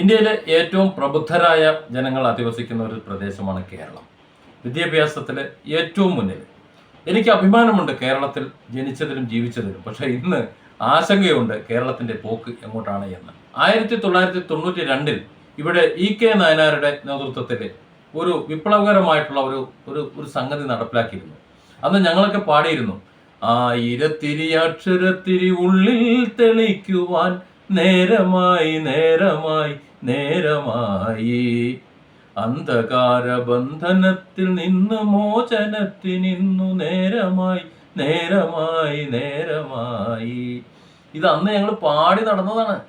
ഇന്ത്യയിലെ ഏറ്റവും പ്രബുദ്ധരായ ജനങ്ങൾ അധിവസിക്കുന്ന ഒരു പ്രദേശമാണ് കേരളം. വിദ്യാഭ്യാസത്തിൽ ഏറ്റവും മുന്നിൽ. എനിക്ക് അഭിമാനമുണ്ട് കേരളത്തിൽ ജനിച്ചതിലും ജീവിച്ചതിലും. പക്ഷേ ഇന്ന് ആശങ്കയുണ്ട് കേരളത്തിന്റെ പോക്ക് എങ്ങോട്ടാണ് എന്ന്. ആയിരത്തി തൊള്ളായിരത്തി തൊണ്ണൂറ്റി രണ്ടിൽ ഇവിടെ ഇ കെ നായനാരുടെ നേതൃത്വത്തിൽ ഒരു വിപ്ലവകരമായിട്ടുള്ള ഒരു ഒരു ഒരു സംഗതി നടപ്പിലാക്കിയിരുന്നു. അന്ന് ഞങ്ങളൊക്കെ പാടിയിരുന്നു ആയിരത്തിരി അക്ഷരത്തിരി ഉള്ളിൽ തെളിക്കുവാൻ നേരമായി നേരമായി നേരമായി. അന്ധകാര ബന്ധനത്തിൽ നിന്ന് മോചനത്തിനിന്നു നേരമായി നേരമായി നേരമായി. ഇത് അന്ന് ഞങ്ങൾ പാടി നടന്നതാണ്.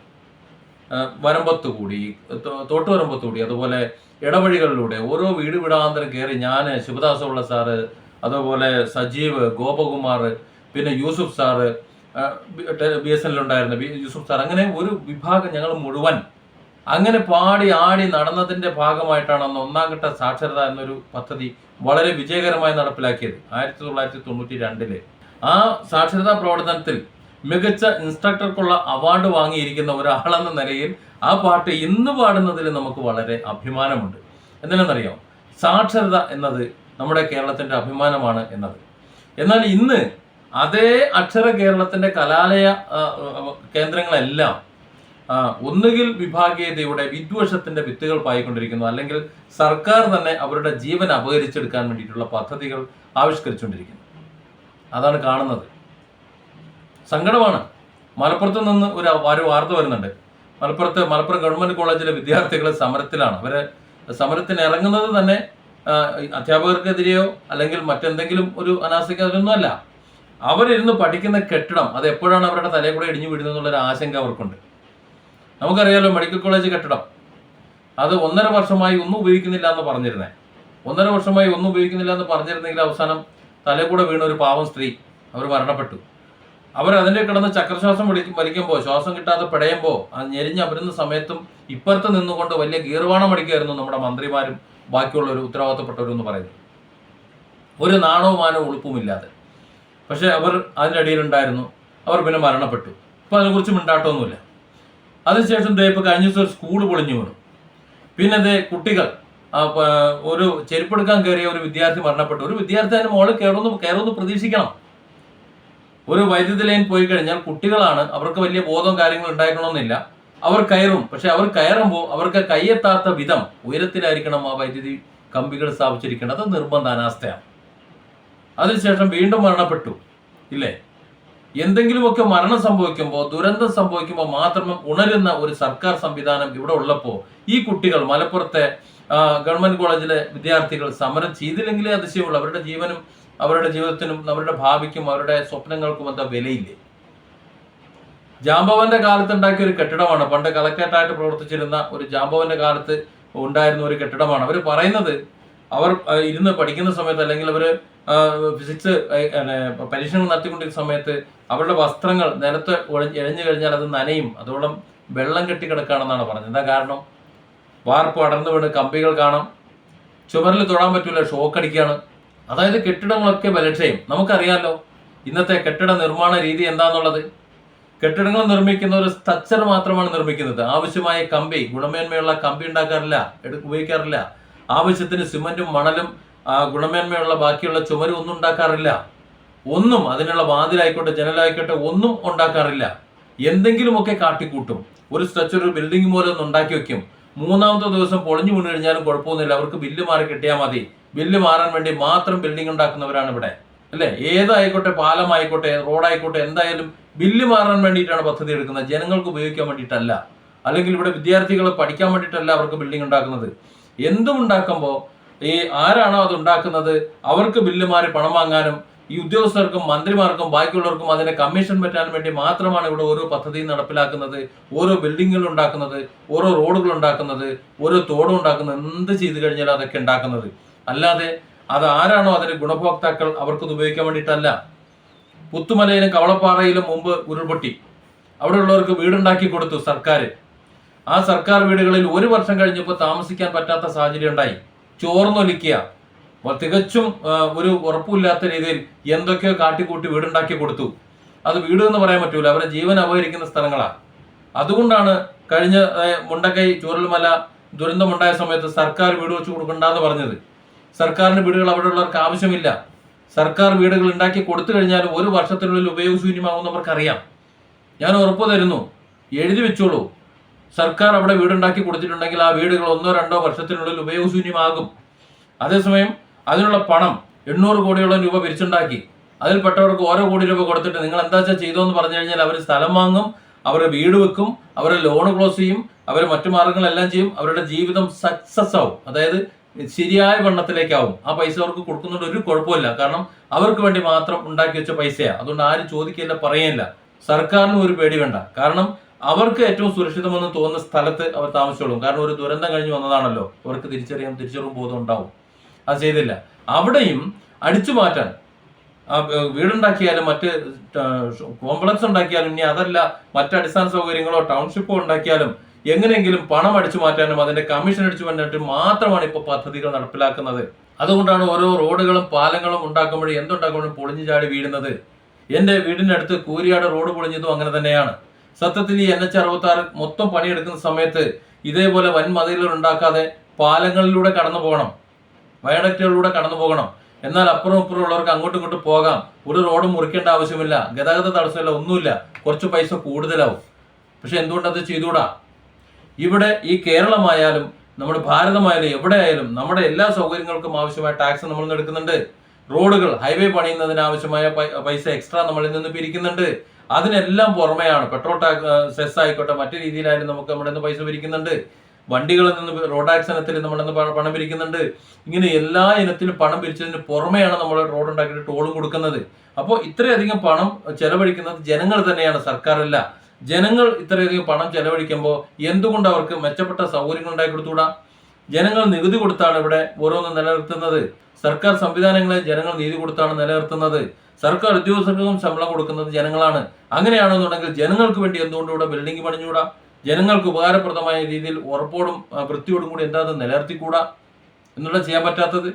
വരമ്പത്ത് കൂടി തോട്ടു തോട്ടുവരമ്പത്ത് കൂടി അതുപോലെ ഇടവഴികളിലൂടെ ഓരോ വീട് വിടാന്തരം കയറി ഞാൻ ശിവദാസമുള്ള സാറ് അതുപോലെ സജീവ് ഗോപകുമാർ പിന്നെ യൂസുഫ് സാറ് ബി എസ് ഉണ്ടായിരുന്ന ബി- യൂസുഫ് സാർ അങ്ങനെ ഒരു വിഭാഗം ഞങ്ങൾ മുഴുവൻ അങ്ങനെ പാടി ആടി നടന്നതിന്റെ ഭാഗമായിട്ടാണ് അന്ന് ഒന്നാം ഘട്ട സാക്ഷരത എന്നൊരു പദ്ധതി വളരെ വിജയകരമായി നടപ്പിലാക്കിയത്. ആയിരത്തി തൊള്ളായിരത്തി തൊണ്ണൂറ്റി രണ്ടിൽ ആ സാക്ഷരതാ പ്രവർത്തനത്തിൽ മികച്ച ഇൻസ്ട്രക്ടർക്കുള്ള അവാർഡ് വാങ്ങിയിരിക്കുന്ന ഒരാളെന്ന നിലയിൽ ആ പാട്ട് ഇന്ന് പാടുന്നതിൽ നമുക്ക് വളരെ അഭിമാനമുണ്ട്. എന്തിനെന്നറിയാം സാക്ഷരത എന്നത് നമ്മുടെ കേരളത്തിന്റെ അഭിമാനമാണ് എന്നത്. എന്നാൽ ഇന്ന് അതേ അക്ഷര കേരളത്തിന്റെ കലാലയ കേന്ദ്രങ്ങളെല്ലാം ഒന്നുകിൽ വിഭാഗീയതയുടെ വിദ്വേഷത്തിന്റെ വിത്തുകൾ പായിക്കൊണ്ടിരിക്കുന്നു. അല്ലെങ്കിൽ സർക്കാർ തന്നെ അവരുടെ ജീവൻ അപഹരിച്ചെടുക്കാൻ വേണ്ടിയിട്ടുള്ള പദ്ധതികൾ ആവിഷ്കരിച്ചുകൊണ്ടിരിക്കുന്നു. അതാണ് കാണുന്നത്. സങ്കടമാണ്. മലപ്പുറത്ത് നിന്ന് ഒരു ഒരു വാർത്ത വരുന്നുണ്ട്. മലപ്പുറത്ത് മലപ്പുറം ഗവൺമെന്റ് കോളേജിലെ വിദ്യാർത്ഥികൾ സമരത്തിലാണ്. അവർ സമരത്തിന് ഇറങ്ങുന്നത് തന്നെ അധ്യാപകർക്കെതിരെയോ അല്ലെങ്കിൽ മറ്റെന്തെങ്കിലും ഒരു അനാസ്ഥയ്ക്ക് അല്ല. അവരിരുന്ന് പഠിക്കുന്ന കെട്ടിടം അത് എപ്പോഴാണ് അവരുടെ തലയിൽ കൂടെ ഇടിഞ്ഞു വീഴുന്നത് എന്നുള്ളൊരു ആശങ്ക അവർക്കുണ്ട്. നമുക്കറിയാലോ മെഡിക്കൽ കോളേജ് കെട്ടിടം. അത് ഒന്നര വർഷമായി ഒന്നും ഉപയോഗിക്കുന്നില്ല എന്ന് പറഞ്ഞിരുന്നേ. ഒന്നര വർഷമായി ഒന്നും ഉപയോഗിക്കുന്നില്ല എന്ന് പറഞ്ഞിരുന്നെങ്കിൽ അവസാനം തലേ കൂടെ വീണ ഒരു പാവം സ്ത്രീ അവർ മരണപ്പെട്ടു. അവർ അതിന്റെ കിടന്ന് ചക്രശ്വാസം വലിക്കും വലിക്കുമ്പോൾ ശ്വാസം കിട്ടാതെ പിടയുമ്പോൾ ആ ഞെരിഞ്ഞ് അവരുന്ന സമയത്തും ഇപ്പുറത്ത് നിന്നുകൊണ്ട് വലിയ ഗീർവാണം അടിക്കുമായിരുന്നു നമ്മുടെ മന്ത്രിമാരും ബാക്കിയുള്ള ഒരു ഉത്തരവാദിത്തപ്പെട്ടവരും പറയുന്നത്. ഒരു നാണവും മാനവും ഉളുപ്പുമില്ലാതെ. പക്ഷേ അവർ അതിന്റെ അവർ പിന്നെ മരണപ്പെട്ടു. ഇപ്പം അതിനെക്കുറിച്ച് മിണ്ടാട്ടമൊന്നുമില്ല. അതിനുശേഷം ദേ ഇപ്പോൾ കഴിഞ്ഞ ദിവസം സ്കൂൾ പൊളിഞ്ഞു വീണു. പിന്നെ ദേ കുട്ടികൾ ഒരു ചെരുപ്പെടുക്കാൻ കയറിയ ഒരു വിദ്യാർത്ഥി മരണപ്പെട്ടു. ഒരു വിദ്യാർത്ഥി അതിന് മോളിൽ കയറുന്നു കയറുമെന്ന് പ്രതീക്ഷിക്കണം. ഒരു വൈദ്യുതി ലൈൻ പോയി കഴിഞ്ഞാൽ കുട്ടികളാണ് അവർക്ക് വലിയ ബോധവും കാര്യങ്ങളും ഉണ്ടായിക്കണമെന്നില്ല. അവർ കയറും പക്ഷെ അവർ കയറുമ്പോൾ അവർക്ക് കയ്യെത്താത്ത വിധം ഉയരത്തിലായിരിക്കണം ആ വൈദ്യുതി കമ്പികൾ സ്ഥാപിച്ചിരിക്കേണ്ടത്. അത് നിർബന്ധ അനാസ്ഥയാണ്. അതിനുശേഷം വീണ്ടും മരണപ്പെട്ടു. ഇല്ലേ? എന്തെങ്കിലുമൊക്കെ മരണം സംഭവിക്കുമ്പോൾ ദുരന്തം സംഭവിക്കുമ്പോൾ മാത്രം ഉണരുന്ന ഒരു സർക്കാർ സംവിധാനം ഇവിടെ ഉള്ളപ്പോൾ ഈ കുട്ടികൾ മലപ്പുറത്തെ ഗവൺമെന്റ് കോളേജിലെ വിദ്യാർത്ഥികൾ സമരം ചെയ്തില്ലെങ്കിലേ അതിശയമുള്ളൂ. അവരുടെ ജീവനും അവരുടെ ജീവിതത്തിനും അവരുടെ ഭാവിക്കും അവരുടെ സ്വപ്നങ്ങൾക്കും എന്താ വിലയില്ലേ? ജാംബവന്റെ കാലത്ത് ഉണ്ടാക്കിയ ഒരു കെട്ടിടമാണ്. പണ്ട് കളക്ടറേറ്റായിട്ട് പ്രവർത്തിച്ചിരുന്ന ഒരു ജാംബവന്റെ കാലത്ത് ഉണ്ടായിരുന്ന ഒരു കെട്ടിടമാണ്. അവർ പറയുന്നത് അവർ ഇരുന്ന് പഠിക്കുന്ന സമയത്ത് അല്ലെങ്കിൽ അവർ ഫിസിക്സ് പരീക്ഷണങ്ങൾ നടത്തിക്കൊണ്ടിരിക്കുന്ന സമയത്ത് അവരുടെ വസ്ത്രങ്ങൾ നിലത്ത് ഇഴഞ്ഞു കഴിഞ്ഞാൽ അത് നനയും. അതോളം വെള്ളം കെട്ടി കിടക്കുകയാണെന്നാണ് പറഞ്ഞത്. എന്താ കാരണം? വാർപ്പ് അടർന്നു വീണ് കമ്പികൾ കാണാം. ചുമരിൽ തൊടാൻ പറ്റില്ല ഷോക്ക് അടിക്കുകയാണ് അതായത് കെട്ടിടങ്ങളൊക്കെ ബലക്ഷയം. നമുക്കറിയാമല്ലോ ഇന്നത്തെ കെട്ടിട നിർമ്മാണ രീതി എന്താണെന്നുള്ളത് കെട്ടിടങ്ങൾ നിർമ്മിക്കുന്ന ഒരു സ്ട്രക്ചർ മാത്രമാണ് നിർമ്മിക്കുന്നത്. ആവശ്യമായ കമ്പി ഗുണമേന്മയുള്ള കമ്പി ഉണ്ടാക്കാറില്ല ഉപയോഗിക്കാറില്ല. ആവശ്യത്തിന് സിമന്റും മണലും ഗുണമേന്മയുള്ള ബാക്കിയുള്ള ചുമരും ഒന്നും ഉണ്ടാക്കാറില്ല. ഒന്നും അതിനുള്ള വാതിലായിക്കോട്ടെ ജനലായിക്കോട്ടെ ഒന്നും ഉണ്ടാക്കാറില്ല. എന്തെങ്കിലുമൊക്കെ കാട്ടിക്കൂട്ടും. ഒരു സ്ട്രക്ചർ ഒരു ബിൽഡിംഗ് പോലെ ഒന്ന് ഉണ്ടാക്കി വെക്കും. മൂന്നാമത്തെ ദിവസം പൊളിഞ്ഞു വീണ് കഴിഞ്ഞാലും കുഴപ്പമൊന്നുമില്ല. അവർക്ക് ബില്ല് മാറി കിട്ടിയാൽ മതി. ബില്ല് മാറാൻ വേണ്ടി മാത്രം ബിൽഡിംഗ് ഉണ്ടാക്കുന്നവരാണ് ഇവിടെ. അല്ലേ? ഏതായിക്കോട്ടെ പാലമായിക്കോട്ടെ റോഡായിക്കോട്ടെ എന്തായാലും ബില്ല് മാറാൻ വേണ്ടിയിട്ടാണ് പദ്ധതി എടുക്കുന്നത്. ജനങ്ങൾക്ക് ഉപയോഗിക്കാൻ വേണ്ടിയിട്ടല്ല. അല്ലെങ്കിൽ ഇവിടെ വിദ്യാർത്ഥികൾ പഠിക്കാൻ വേണ്ടിയിട്ടല്ല അവർക്ക് ബിൽഡിംഗ് ഉണ്ടാക്കുന്നത്. എന്തും ഉണ്ടാക്കുമ്പോൾ ഈ ആരാണോ അത് ഉണ്ടാക്കുന്നത് അവർക്ക് ബില്ല് മാറി പണം വാങ്ങാനും ഈ ഉദ്യോഗസ്ഥർക്കും മന്ത്രിമാർക്കും ബാക്കിയുള്ളവർക്കും അതിനെ കമ്മീഷൻ പറ്റാൻ വേണ്ടി മാത്രമാണ് ഇവിടെ ഓരോ പദ്ധതിയും നടപ്പിലാക്കുന്നത് ഓരോ ബിൽഡിങ്ങുകൾ ഉണ്ടാക്കുന്നത് ഓരോ റോഡുകൾ ഉണ്ടാക്കുന്നത് ഓരോ തോടും ഉണ്ടാക്കുന്നത് എന്ത് ചെയ്തു കഴിഞ്ഞാലും അതൊക്കെ ഉണ്ടാക്കുന്നത്. അല്ലാതെ അത് ആരാണോ അതിന് ഗുണഭോക്താക്കൾ അവർക്കത് ഉപയോഗിക്കാൻ വേണ്ടിയിട്ടല്ല. പുത്തുമലയിലും കവളപ്പാറയിലും മുമ്പ് ഉരുൾപൊട്ടി. അവിടെയുള്ളവർക്ക് വീടുണ്ടാക്കി കൊടുത്തു സർക്കാർ ആ സർക്കാർ വീടുകളിൽ ഒരു വർഷം കഴിഞ്ഞപ്പോൾ താമസിക്കാൻ പറ്റാത്ത സാഹചര്യം ഉണ്ടായി. ചോർന്നൊലിക്കുക. തികച്ചും ഒരു ഉറപ്പില്ലാത്ത രീതിയിൽ എന്തൊക്കെയോ കാട്ടിക്കൂട്ടി വീടുണ്ടാക്കി കൊടുത്തു. അത് വീട് എന്ന് പറയാൻ പറ്റൂല. അവരെ ജീവൻ അപഹരിക്കുന്ന സ്ഥലങ്ങളാണ് അതുകൊണ്ടാണ് കഴിഞ്ഞ മുണ്ടക്കൈ ചൂരൽമല ദുരന്തമുണ്ടായ സമയത്ത് സർക്കാർ വീട് വെച്ച് കൊടുക്കണ്ടെന്ന് പറഞ്ഞത്. സർക്കാരിന് വീടുകൾ അവിടെ ഉള്ളവർക്ക് ആവശ്യമില്ല. സർക്കാർ വീടുകൾ ഉണ്ടാക്കി കൊടുത്തു കഴിഞ്ഞാൽ ഒരു വർഷത്തിനുള്ളിൽ ഉപയോഗശൂന്യമാകുന്നവർക്കറിയാം ഞാൻ ഉറപ്പ് തരുന്നു. എഴുതി വെച്ചോളൂ. സർക്കാർ അവിടെ വീടുണ്ടാക്കി കൊടുത്തിട്ടുണ്ടെങ്കിൽ ആ വീടുകൾ ഒന്നോ രണ്ടോ വർഷത്തിനുള്ളിൽ ഉപയോഗശൂന്യമാകും. അതേസമയം അതിനുള്ള പണം എണ്ണൂറ് കോടിയോളം രൂപ പിരിച്ചുണ്ടാക്കി. അതിൽപ്പെട്ടവർക്ക് ഓരോ കോടി രൂപ കൊടുത്തിട്ട് നിങ്ങൾ എന്താ വെച്ചാൽ ചെയ്തോന്ന് പറഞ്ഞു കഴിഞ്ഞാൽ അവർ സ്ഥലം വാങ്ങും അവരുടെ വീട് വെക്കും അവരുടെ ലോൺ ക്ലോസ് ചെയ്യും അവർ മറ്റു മാർഗങ്ങളെല്ലാം ചെയ്യും അവരുടെ ജീവിതം സക്സസ് ആവും. അതായത് ശരിയായ വണ്ണത്തിലേക്കാവും. ആ പൈസ അവർക്ക് കൊടുക്കുന്നതുകൊണ്ട് ഒരു കുഴപ്പമില്ല കാരണം അവർക്ക് വേണ്ടി മാത്രം ഉണ്ടാക്കി വെച്ച പൈസയാണ് അതുകൊണ്ട് ആരും ചോദിക്കില്ല പറയില്ല സർക്കാരിനും ഒരു പേടി വേണ്ട. കാരണം അവർക്ക് ഏറ്റവും സുരക്ഷിതമെന്ന് തോന്നുന്ന സ്ഥലത്ത് അവർ താമസിച്ചോളും. കാരണം ഒരു ദുരന്തം കഴിഞ്ഞ് വന്നതാണല്ലോ. അവർക്ക് തിരിച്ചറിയാൻ തിരിച്ചറിവും ബോധം ഉണ്ടാവും. അത് ചെയ്തില്ല. അവിടെയും അടിച്ചു മാറ്റാൻ വീടുണ്ടാക്കിയാലും മറ്റ് കോംപ്ലക്സ് ഉണ്ടാക്കിയാലും ഇനി അതല്ല മറ്റ് അടിസ്ഥാന സൗകര്യങ്ങളോ ടൗൺഷിപ്പോ ഉണ്ടാക്കിയാലും എങ്ങനെയെങ്കിലും പണം അടിച്ചു മാറ്റാനും അതിന്റെ കമ്മീഷൻ അടിച്ചു മാറ്റാനും മാത്രമാണ് ഇപ്പോൾ പദ്ധതികൾ നടപ്പിലാക്കുന്നത്. അതുകൊണ്ടാണ് ഓരോ റോഡുകളും പാലങ്ങളും ഉണ്ടാക്കുമ്പോഴും എന്തുണ്ടാക്കുമ്പോഴും പൊളിഞ്ഞു ചാടി വീഴുന്നത്. എന്റെ വീടിന്റെ അടുത്ത് കൂരിയാട് റോഡ് പൊളിഞ്ഞതും അങ്ങനെ തന്നെയാണ്. സത്യത്തിൽ ഈ എൻ എച്ച് അറുപത്തി ആറ് മൊത്തം പണിയെടുക്കുന്ന സമയത്ത് ഇതേപോലെ വൻ മതിലുകൾ ഉണ്ടാക്കാതെ പാലങ്ങളിലൂടെ കടന്നു പോകണം. വയഡക്റ്റുകളിലൂടെ കടന്നു പോകണം. എന്നാൽ അപ്പുറം ഇപ്പുറം ഉള്ളവർക്ക് അങ്ങോട്ടും ഇങ്ങോട്ടും പോകാം. ഒരു റോഡ് മുറിക്കേണ്ട ആവശ്യമില്ല. ഗതാഗത തടസ്സമില്ല ഒന്നുമില്ല. കുറച്ച് പൈസ കൂടുതലാവും. പക്ഷെ എന്തുകൊണ്ടത് ചെയ്തുകൂടാ? ഇവിടെ ഈ കേരളമായാലും നമ്മുടെ ഭാരതമായാലും എവിടെ ആയാലും നമ്മുടെ എല്ലാ സൗകര്യങ്ങൾക്കും ആവശ്യമായ ടാക്സ് നമ്മൾ എടുക്കുന്നുണ്ട്. റോഡുകൾ ഹൈവേ പണിയുന്നതിന് ആവശ്യമായ പൈസ എക്സ്ട്രാ നമ്മളിൽ നിന്ന് പിരിക്കുന്നുണ്ട്. അതിനെല്ലാം പുറമെയാണ് പെട്രോൾ ടാക്സ് സെസ് ആയിക്കോട്ടെ മറ്റു രീതിയിലായാലും നമുക്ക് നമ്മുടെ നിന്ന് പൈസ പിരിക്കുന്നുണ്ട്. വണ്ടികളിൽ നിന്ന് റോഡ് ആക്സിഡന്റിൽ നമ്മൾ പണം പിരിക്കുന്നുണ്ട്. ഇങ്ങനെ എല്ലാ ഇനത്തിലും പണം പിരിച്ചതിന് പുറമെയാണ് നമ്മൾ റോഡ് ഉണ്ടാക്കിയിട്ട് ടോളും കൊടുക്കുന്നത്. അപ്പോൾ ഇത്രയധികം പണം ചെലവഴിക്കുന്നത് ജനങ്ങൾ തന്നെയാണ് സർക്കാരല്ല. ജനങ്ങൾ ഇത്രയധികം പണം ചെലവഴിക്കുമ്പോൾ എന്തുകൊണ്ട് അവർക്ക് മെച്ചപ്പെട്ട സൗകര്യങ്ങൾ ഉണ്ടാക്കി കൊടുത്തുകൂടാ? ജനങ്ങൾ നികുതി കൊടുത്താണ് ഇവിടെ ഓരോന്നും നിലനിർത്തുന്നത്. സർക്കാർ സംവിധാനങ്ങളെ ജനങ്ങൾ നീതി കൊടുത്താണ് നിലനിർത്തുന്നത്. സർക്കാർ ഉദ്യോഗസ്ഥർക്കും ശമ്പളം കൊടുക്കുന്നത് ജനങ്ങളാണ്. അങ്ങനെയാണെന്നുണ്ടെങ്കിൽ ജനങ്ങൾക്ക് വേണ്ടി എന്തുകൊണ്ട് ഇവിടെ ബിൽഡിംഗ് പണിഞ്ഞുകൂടാ? ജനങ്ങൾക്ക് ഉപകാരപ്രദമായ രീതിയിൽ ഉറപ്പോടും വൃത്തിയോടും കൂടി എന്താ നിലനിർത്തിക്കൂടാ? എന്നുള്ള ചെയ്യാൻ പറ്റാത്തത്?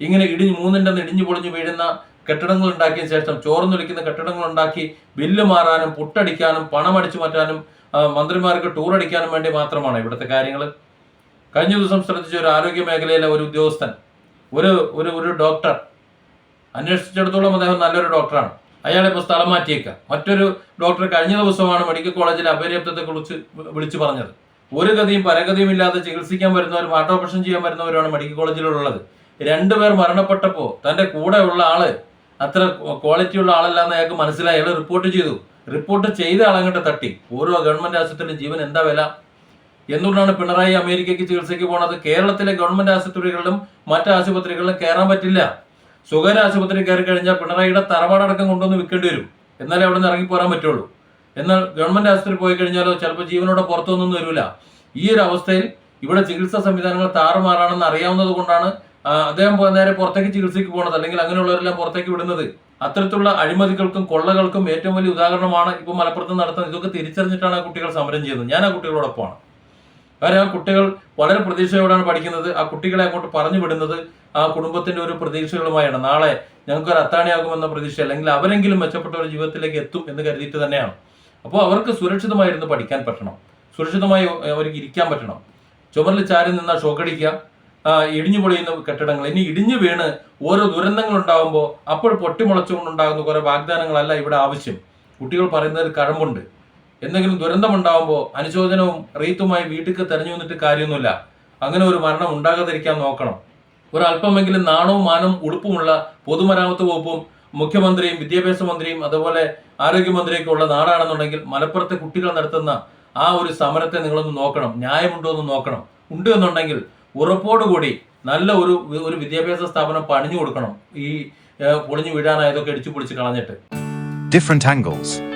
ഇങ്ങനെ ഇടിഞ്ഞ് മൂന്നിന്റെ ഇടിഞ്ഞു പൊളിഞ്ഞു വീഴുന്ന കെട്ടിടങ്ങൾ ഉണ്ടാക്കിയ ശേഷം ചോർന്നൊലിക്കുന്ന കെട്ടിടങ്ങൾ ഉണ്ടാക്കി ബില്ല് മാറാനും പുട്ടടിക്കാനും പണം അടിച്ചു മാറ്റാനും മന്ത്രിമാർക്ക് ടൂർ അടിക്കാനും വേണ്ടി മാത്രമാണ് ഇവിടുത്തെ കാര്യങ്ങൾ. കഴിഞ്ഞ ദിവസം ശ്രദ്ധിച്ച ഒരു ആരോഗ്യ മേഖലയിലെ ഒരു ഉദ്യോഗസ്ഥൻ ഒരു ഒരു ഒരു ഡോക്ടർ അന്വേഷിച്ചിടത്തോളം അദ്ദേഹം നല്ലൊരു ഡോക്ടറാണ്. അയാളെ ഇപ്പോൾ സ്ഥലം മാറ്റിയേക്കാം. മറ്റൊരു ഡോക്ടർ കഴിഞ്ഞ ദിവസമാണ് മെഡിക്കൽ കോളേജിൽ അപര്യാപ്തത്തെക്കുറിച്ച് കുറിച്ച് വിളിച്ചു പറഞ്ഞത്. ഒരു ഗതിയും പരഗതിയും ഇല്ലാതെ ചികിത്സിക്കാൻ വരുന്നവരും ഹാർട്ട് ഓപ്പറേഷൻ ചെയ്യാൻ വരുന്നവരുമാണ് മെഡിക്കൽ കോളേജിലുള്ളത്. രണ്ടുപേർ മരണപ്പെട്ടപ്പോൾ തന്റെ കൂടെ ഉള്ള ആൾ അത്ര ക്വാളിറ്റി ഉള്ള ആളല്ലാന്ന് അയാൾക്ക് മനസ്സിലായി. അയാൾ റിപ്പോർട്ട് ചെയ്തു. റിപ്പോർട്ട് ചെയ്ത ആളങ്ങോട്ട് തട്ടി. ഓരോ ഗവൺമെന്റ് ആശുപത്രിയിലും ജീവൻ എന്താ വില? എന്തുകൊണ്ടാണ് പിണറായി അമേരിക്കയ്ക്ക് ചികിത്സയ്ക്ക് പോണത്? കേരളത്തിലെ ഗവൺമെന്റ് ആശുപത്രികളിലും മറ്റ് ആശുപത്രികളിലും കയറാൻ പറ്റില്ല. സ്വകാര്യ ആശുപത്രി കയറി കഴിഞ്ഞാൽ പിണറായിയുടെ തറവാടടക്കം കൊണ്ടുവന്ന് വിൽക്കേണ്ടി വരും. എന്നാലേ അവിടെ നിന്ന് ഇറങ്ങി പോരാൻ പറ്റുള്ളൂ. എന്നാൽ ഗവൺമെന്റ് ആശുപത്രി പോയി കഴിഞ്ഞാലോ ചിലപ്പോൾ ജീവനോടെ പുറത്തൊന്നും വരില്ല ഈ ഒരു അവസ്ഥയിൽ ഇവിടെ ചികിത്സാ സംവിധാനങ്ങൾ താറുമാറാണെന്ന് അറിയാവുന്നത് കൊണ്ടാണ് അദ്ദേഹം നേരെ പുറത്തേക്ക് ചികിത്സയ്ക്ക് പോകുന്നത് അല്ലെങ്കിൽ അങ്ങനെയുള്ളവരെല്ലാം പുറത്തേക്ക് വിടുന്നത്. അത്തരത്തിലുള്ള അഴിമതികൾക്കും കൊള്ളകൾക്കും ഏറ്റവും വലിയ ഉദാഹരണമാണ് ഇപ്പോൾ മലപ്പുറത്ത് നടത്തുന്നത് ഇതൊക്കെ തിരിച്ചറിഞ്ഞിട്ടാണ് ആ കുട്ടികൾ സമരം ചെയ്യുന്നത്. ഞാൻ ആ കുട്ടികളോടൊപ്പമാണ്. കാരണം ആ കുട്ടികൾ വളരെ പ്രതീക്ഷയോടാണ് പഠിക്കുന്നത്. ആ കുട്ടികളെ അങ്ങോട്ട് പറഞ്ഞു വിടുന്നത് ആ കുടുംബത്തിന്റെ ഒരു പ്രതീക്ഷകളുമായാണ്. നാളെ ഞങ്ങൾക്ക് ഒരു അത്താണിയാകുമെന്ന പ്രതീക്ഷ അല്ലെങ്കിൽ അവരെങ്കിലും മെച്ചപ്പെട്ട ഒരു ജീവിതത്തിലേക്ക് എത്തും എന്ന് കരുതിയിട്ട് തന്നെയാണ്. അപ്പോൾ അവർക്ക് സുരക്ഷിതമായിരുന്നു പഠിക്കാൻ പറ്റണം. സുരക്ഷിതമായി അവർക്ക് ഇരിക്കാൻ പറ്റണം. ചുമരിൽ ചാരി നിന്ന ഷോക്കടിക്കുക ഇടിഞ്ഞു പൊളിയുന്ന കെട്ടിടങ്ങൾ. ഇനി ഇടിഞ്ഞു വീണ് ഓരോ ദുരന്തങ്ങൾ ഉണ്ടാകുമ്പോൾ അപ്പോൾ പൊട്ടിമുളച്ചുകൊണ്ടുണ്ടാകുന്ന കുറെ വാഗ്ദാനങ്ങളല്ല ഇവിടെ ആവശ്യം. കുട്ടികൾ പറയുന്നതിൽ കഴമ്പുണ്ട്. എന്തെങ്കിലും ദുരന്തം ഉണ്ടാകുമ്പോൾ അനുശോചനവും റീത്തുമായി വീട്ടിൽ തെരഞ്ഞു വന്നിട്ട് കാര്യമൊന്നുമില്ല. അങ്ങനെ ഒരു മരണം ഉണ്ടാകാതിരിക്കാൻ നോക്കണം. ഒരല്പമെങ്കിലും നാണവും മാനവും ഉടുപ്പുമുള്ള പൊതുമരാമത്ത് വകുപ്പും മുഖ്യമന്ത്രിയും വിദ്യാഭ്യാസ മന്ത്രിയും അതുപോലെ ആരോഗ്യമന്ത്രിയൊക്കെ ഉള്ള നാടാണെന്നുണ്ടെങ്കിൽ മലപ്പുറത്തെ കുട്ടികൾ നടത്തുന്ന ആ ഒരു സമരത്തെ നിങ്ങളൊന്ന് നോക്കണം. ന്യായമുണ്ടോ എന്ന് നോക്കണം. ഉണ്ട് എന്നുണ്ടെങ്കിൽ ഉറപ്പോടുകൂടി നല്ല ഒരു ഒരു വിദ്യാഭ്യാസ സ്ഥാപനം പണിഞ്ഞു കൊടുക്കണം. ഈ പൊളിഞ്ഞു വീഴാനായതൊക്കെ ഇടിച്ചു പൊളിച്ച് കളഞ്ഞിട്ട്. Different angles.